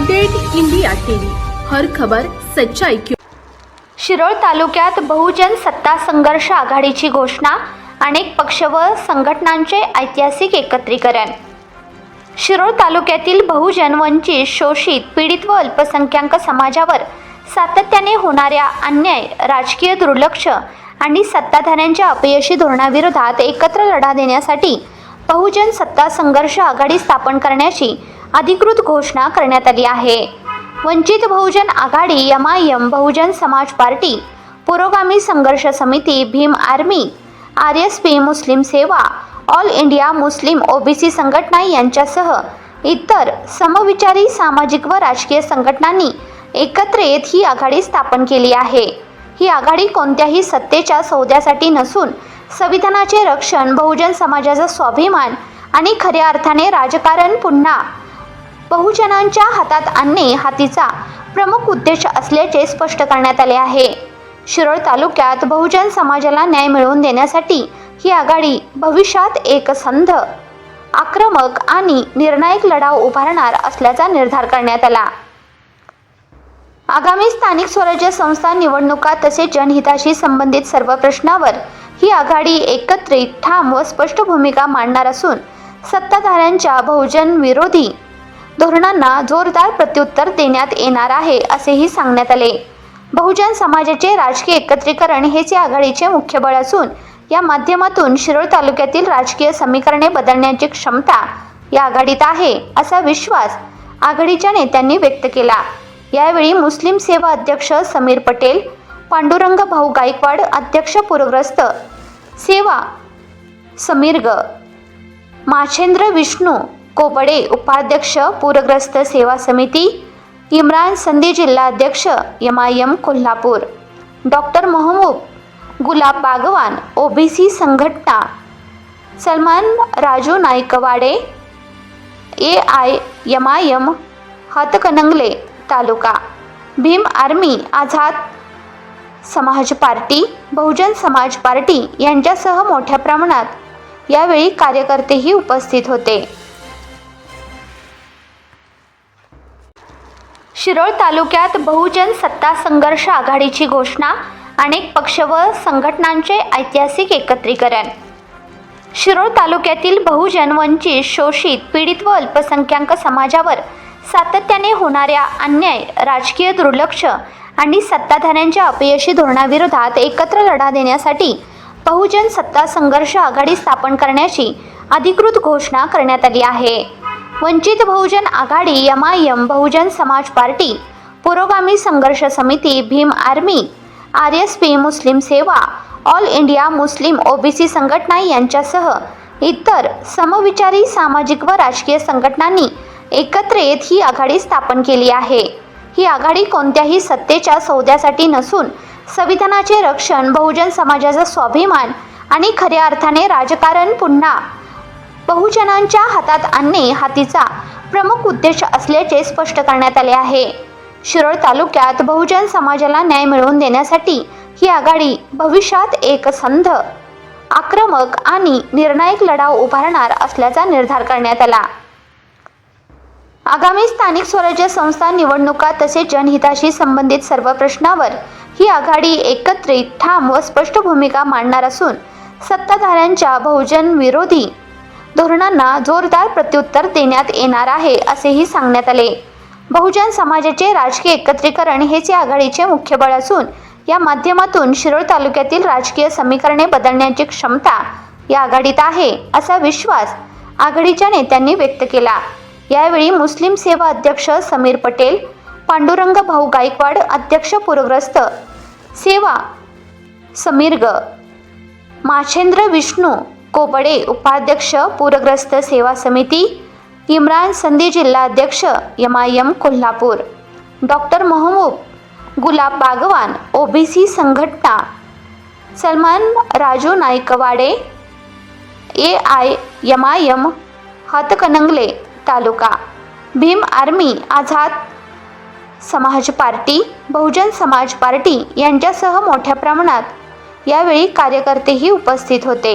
Update India TV. हर खबर सच्चाई की शिरोळ तालुक्यात बहुजन सत्ता संघर्ष आघाडीची घोषणा अनेक पक्ष व संघटनांचे ऐतिहासिक एकत्रीकरण. शिरोळ तालुक्यातील बहुजन वंचित शोषित पीडित व अल्पसंख्याक समाजावर सातत्याने होणाऱ्या अन्याय राजकीय दुर्लक्ष आणि सत्ताधाऱ्यांच्या अपयशी धोरणाविरोधात एकत्र लढा देण्यासाठी बहुजन सत्ता संघर्ष आघाडी स्थापन करण्याची अधिकृत घोषणा करण्यात आली आहे. वंचित बहुजन आघाडी एम बहुजन समाज पार्टी पुरोगामी संघर्ष समिती Bhim army R S P मुस्लिम सेवा ऑल इंडिया मुस्लिम ओबीसी संघटना यांच्यासह इतर समविचारी सामाजिक व राजकीय संघटनांनी एकत्र येत ही आघाडी स्थापन केली आहे. ही आघाडी कोणत्याही सत्तेच्या सौद्यासाठी नसून संविधानाचे रक्षण बहुजन समाजाचा स्वाभिमान आणि खऱ्या अर्थाने राजकारण पुन्हा बहुजनांच्या हातात आणणे हा तिचा प्रमुख उद्देश असल्याचे स्पष्ट करण्यात आले आहे. शिरोळ तालुक्यात बहुजन समाजाला न्याय मिळवून देण्यासाठी ही आघाडी भविष्यात एक संध आक्रमक आणि निर्णायक लढा उभारणार असल्याचा निर्धार करण्यात आला. आगामी स्थानिक स्वराज्य संस्था निवडणुका तसेच जनहिताशी संबंधित सर्व प्रश्नावर ही आघाडी एकत्रित ठाम व स्पष्ट भूमिका मांडणार असून सत्ताधाऱ्यांच्या बहुजन विरोधी धोरणांना जोरदार प्रत्युत्तर देण्यात येणार आहे असेही सांगण्यात आले. बहुजन समाजाचे राजकीय एकत्रीकरण हेच या आघाडीचे मुख्य बळ असून या माध्यमातून शिरोळ तालुक्यातील राजकीय समीकरणे बदलण्याची क्षमता या आघाडीत आहे असा विश्वास आघाडीच्या नेत्यांनी व्यक्त केला. यावेळी मुस्लिम सेवा अध्यक्ष समीर पटेल पांडुरंग भाऊ गायकवाड अध्यक्ष पूरग्रस्त सेवा समीर्ग माछेंद्र विष्णू कोपडे उपाध्यक्ष पूरग्रस्त सेवा समिती इम्रान संधी जिल्हाध्यक्ष M I M Kolhapur. Doctor Mahboob Gulab Bagwan OBC संघटना. Salman Raju Naikwade A I M I M Hatkanangale taluka. Bhim army Azad Samaj party Bahujan समाज पार्टी यांच्यासह मोठ्या प्रमाणात यावेळी कार्यकर्तेही उपस्थित होते. शिरोळ तालुक्यात बहुजन सत्ता संघर्ष आघाडीची घोषणा अनेक पक्ष व संघटनांचे ऐतिहासिक एकत्रीकरण. शिरोळ तालुक्यातील बहुजन वंचित शोषित पीडित व अल्पसंख्याक समाजावर सातत्याने होणाऱ्या अन्याय राजकीय दुर्लक्ष आणि सत्ताधाऱ्यांच्या अपयशी धोरणाविरोधात एकत्र लढा देण्यासाठी बहुजन सत्ता संघर्ष आघाडी स्थापन करण्याची अधिकृत घोषणा करण्यात आली आहे. वंचित बहुजन आघाडी एम बहुजन समाज पार्टी पुरोगामी संघर्ष समिती Bhim army R S P मुस्लिम सेवा ऑल इंडिया मुस्लिम ओबीसी संघटना यांच्यासह इतर समविचारी सामाजिक व राजकीय संघटनांनी एकत्र येत ही आघाडी स्थापन केली आहे. ही आघाडी कोणत्याही सत्तेच्या सौद्यासाठी नसून संविधानाचे रक्षण बहुजन समाजाचा स्वाभिमान आणि खऱ्या अर्थाने राजकारण पुन्हा बहुजनांच्या हातात आणणे हा तिचा प्रमुख उद्देश असल्याचे स्पष्ट करण्यात आले आहे. शिरोळ तालुक्यात बहुजन समाजाला न्याय मिळवून देण्यासाठी ही आघाडी भविष्यात एक संध आक्रमक आणि निर्णायक लढाव उभारणार असल्याचा निर्धार करण्यात आला. आगामी स्थानिक स्वराज्य संस्था निवडणुका तसेच जनहिताशी संबंधित सर्व प्रश्नावर ही आघाडी एकत्रित ठाम व स्पष्ट भूमिका मांडणार असून सत्ताधाऱ्यांच्या बहुजन विरोधी धोरणांना जोरदार प्रत्युत्तर देण्यात येणार आहे असेही सांगण्यात आले. बहुजन समाजाचे राजकीय एकत्रीकरण हेच या आघाडीचे मुख्य बळ असून या माध्यमातून शिरोळ तालुक्यातील राजकीय समीकरणे बदलण्याची क्षमता या आघाडीत आहे असा विश्वास आघाडीच्या नेत्यांनी व्यक्त केला. यावेळी मुस्लिम सेवा अध्यक्ष समीर पटेल पांडुरंग भाऊ गायकवाड अध्यक्ष पूरग्रस्त सेवा समीर्ग माछेंद्र विष्णू कोबडे उपाध्यक्ष पूरग्रस्त सेवा समिती इम्रान संधी जिल्हाध्यक्ष M I M Kolhapur. Doctor Mahboob Gulab Bagwan OBC संघटना. Salman Raju Naikwade A I M I M Hatkanangale taluka. Bhim army Azad Samaj party Bahujan समाज पार्टी यांच्यासह मोठ्या प्रमाणात यावेळी कार्यकर्तेही उपस्थित होते.